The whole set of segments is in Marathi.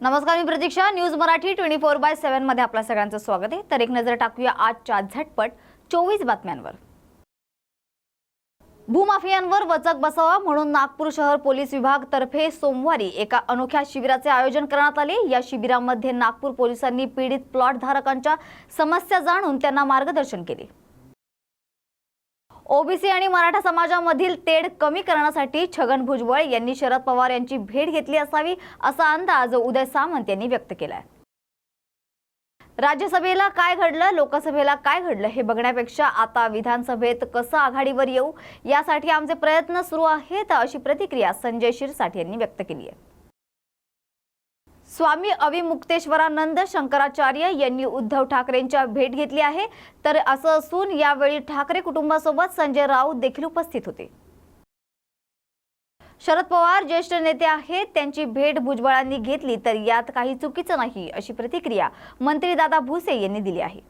नमस्कार मी Pratiksha. News Marathi twenty four by सेव्हनमध्ये आपल्या सगळ्यांचं स्वागत आहे. तर एक नजर टाकूया आजच्या झटपट चोवीस बातम्यांवर. भूमाफियांवर वचक बसावा म्हणून नागपूर शहर पोलीस विभाग तर्फे सोमवारी एका अनोख्या शिबिराचे आयोजन करण्यात आले. या शिबिरामध्ये नागपूर पोलिसांनी पीडित प्लॉट धारकांच्या समस्या जाणून त्यांना मार्गदर्शन केले. ओबीसी आणि मराठा समाजामधील तेढ कमी करण्यासाठी छगन भुजबळ यांनी शरद पवार यांची भेट घेतली असावी असा अंदाज उदय सामंत यांनी व्यक्त केलाय. राज्यसभेला काय घडलं लोकसभेला काय घडलं हे बघण्यापेक्षा आता विधानसभेत कसं आघाडीवर येऊ यासाठी आमचे प्रयत्न सुरू आहेत अशी प्रतिक्रिया संजय शिरसाट यांनी व्यक्त केली आहे. स्वामी अविमुक्तेश्वरानंद शंकराचार्य यांनी उद्धव ठाकरेंच्या भेट घेतली आहे. तर असं असून यावेळी ठाकरे कुटुंबासोबत संजय राऊत देखील उपस्थित होते. शरद पवार ज्येष्ठ नेते आहेत. त्यांची भेट भुजबळांनी घेतली तर यात काही चुकीचं नाही अशी प्रतिक्रिया मंत्री दादा भुसे यांनी दिली आहे.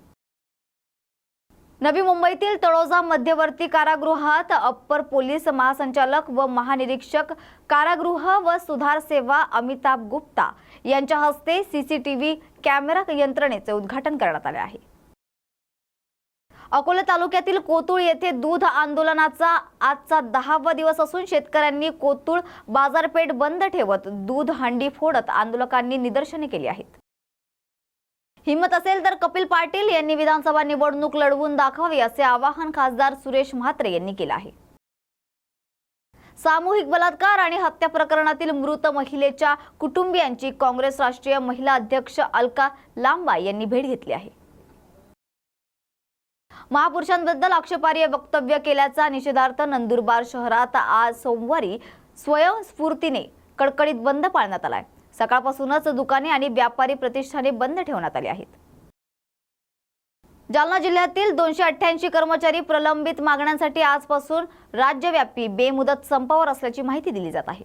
नवी मुंबईतील तळोजा मध्यवर्ती कारागृहात अप्पर पोलीस महासंचालक व महानिरीक्षक कारागृह व सुधार सेवा अमिताभ गुप्ता यांच्या हस्ते सीसीटीव्ही कॅमेरा यंत्रणेचे उद्घाटन करण्यात आले आहे. अकोला तालुक्यातील कोतुळ येथे दूध आंदोलनाचा आजचा दहावा दिवस असून शेतकऱ्यांनी कोतुळ बाजारपेठ बंद ठेवत दूध हंडी फोडत आंदोलकांनी निदर्शने केली आहेत. हिंमत असेल तर कपिल पाटील यांनी विधानसभा निवडणूक लढवून दाखवावी असे आवाहन खासदार सुरेश म्हात्रे यांनी केले आहे. सामूहिक बलात्कार आणि हत्या प्रकरणातील मृत महिलेच्या कुटुंबियांची काँग्रेस राष्ट्रीय महिला अध्यक्ष अलका लांबा यांनी भेट घेतली आहे. महापुरुषांबद्दल आक्षेपार्ह वक्तव्य केल्याचा निषेधार्थ नंदुरबार शहरात आज सोमवारी स्वयंस्फूर्तीने कडकडीत बंद पाळण्यात आलाय सकाळपासूनच दुकाने आणि व्यापारी प्रतिष्ठाने बंद ठेवण्यात आली आहेत. जालना जिल्ह्यातील दोनशे अठ्ठ्याऐंशी कर्मचारी प्रलंबित मागण्यांसाठी आजपासून राज्यव्यापी बेमुदत संपावर असल्याची माहिती दिली जात आहे.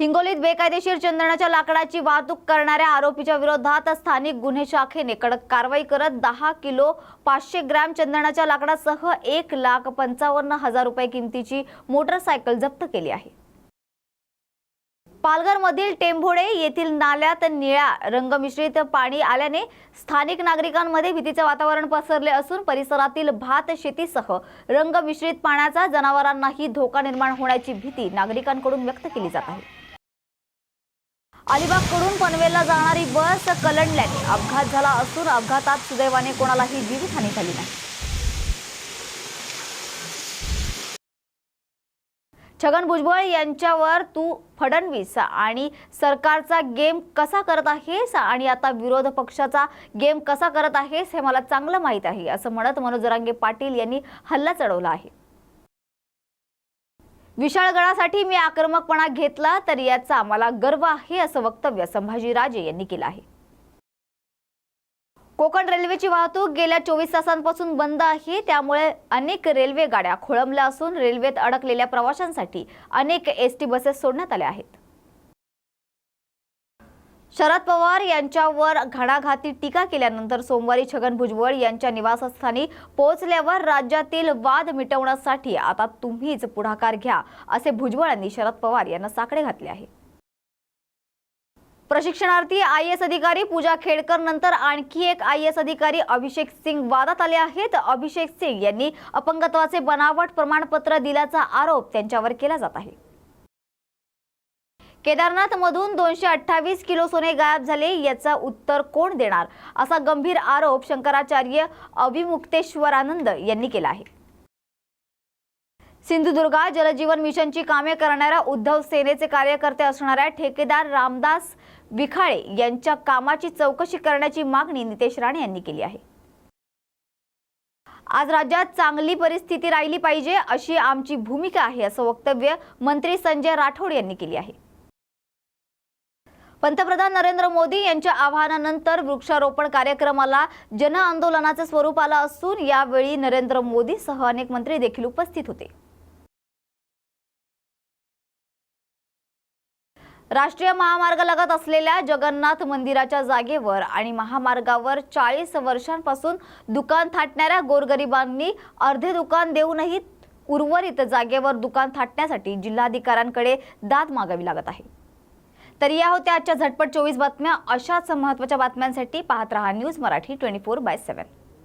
हिंगोलीत बेकायदेशीर चंदनाच्या लाकडाची वाहतूक करणाऱ्या आरोपीच्या विरोधात स्थानिक गुन्हे शाखेने कडक कारवाई करत दहा किलो पाचशे ग्रॅम चंदनाच्या लाकडासह एक लाख पंचावन्न हजार रुपये किमतीची मोटरसायकल जप्त केली आहे. पालघरमधील टेंभोडे येथील नाल्यात निळ्या रंगमिश्रित पाणी आल्याने स्थानिक नागरिकांमध्ये भीतीचे वातावरण पसरले असून परिसरातील भात शेतीसह रंगमिश्रित पाण्याचा जनावरांनाही धोका निर्माण होण्याची भीती नागरिकांकडून व्यक्त केली जात आहे. अलिबागकडून पनवेलला जाणारी बस कलंडल्याने अपघात झाला असून अपघातात सुदैवाने कोणालाही जीवितहानी झाली नाही. छगन भुजबळ यांच्यावर तू फडणवीस आणि सरकारचा गेम कसा करत आहेस आणि आता विरोध पक्षाचा गेम कसा करत आहेस हे मला चांगलं माहीत आहे असं म्हणत मनोज जरांगे पाटील यांनी हल्ला चढवला आहे. विशाळगडासाठी मी आक्रमकपणा घेतला तर याचा मला गर्व आहे असं वक्तव्य संभाजीराजे यांनी केलं आहे. कोकण रेल्वेची वाहतूक गेल्या चोवीस तासांपासून बंद आहे. त्यामुळे अनेक रेल्वे गाड्या खोळंबल्या असून रेल्वेत अडकलेल्या प्रवाशांसाठी अनेक एस टी बसेस सोडण्यात आल्या आहेत. शरद पवार यांच्यावर घणाघाती टीका केल्यानंतर सोमवारी छगन भुजबळ यांच्या निवासस्थानी पोहोचल्यावर राज्यातील वाद मिटवण्यासाठी आता तुम्हीच पुढाकार घ्या असे भुजबळ यांनी शरद पवार यांना साकडे घातले आहे. प्रशिक्षणार्थी आय एस अधिकारी पूजा खेडकर नंतर आणखी एक आय एस अधिकारी अभिषेक सिंग वादात आले आहेत. अभिषेक सिंग यांनी अपंगत्वाचे बनावट प्रमाणपत्र दिल्याचा आरोप त्यांच्यावर केला जात आहे. केदारनाथ मधून दोनशे अठ्ठावीस किलो सोने गायब झाले याचा उत्तर कोण देणार? असा गंभीर आरोप शंकराचार्य अभिमुक्तेश्वरानंद यांनी केला आहे. सिंधुदुर्गात जलजीवन मिशनची कामे करणाऱ्या उद्धव सेनेचे कार्यकर्ते असणाऱ्या ठेकेदार रामदास विखाळे यांच्या कामाची चौकशी करण्याची मागणी नितेश राणे यांनी केली आहे. आज राज्यात चांगली परिस्थिती राहिली पाहिजे अशी आमची भूमिका आहे असं वक्तव्य मंत्री संजय राठोड यांनी केली आहे. पंतप्रधान नरेंद्र मोदी यांच्या आवाहनानंतर वृक्षारोपण कार्यक्रमाला जनआंदोलनाचं स्वरूप आलं असून यावेळी नरेंद्र मोदीसह अनेक मंत्री देखील उपस्थित होते. राष्ट्रीय महामार्ग लगत असलेल्या जगन्नाथ मंदिराच्या जागेवर आणि महामार्गावर चाळीस वर्षांपासून दुकान थाटणाऱ्या गोरगरिबांनी अर्धे दुकान देऊनही उर्वरित जागेवर दुकान थाटण्यासाठी जिल्हाधिकाऱ्यांकडे दाद मागावी लागत आहे. तर या होत्या आजच्या झटपट चोवीस बातम्या. अशाच महत्त्वाच्या बातम्यांसाठी पाहत रहा news Marathi twenty four by seven.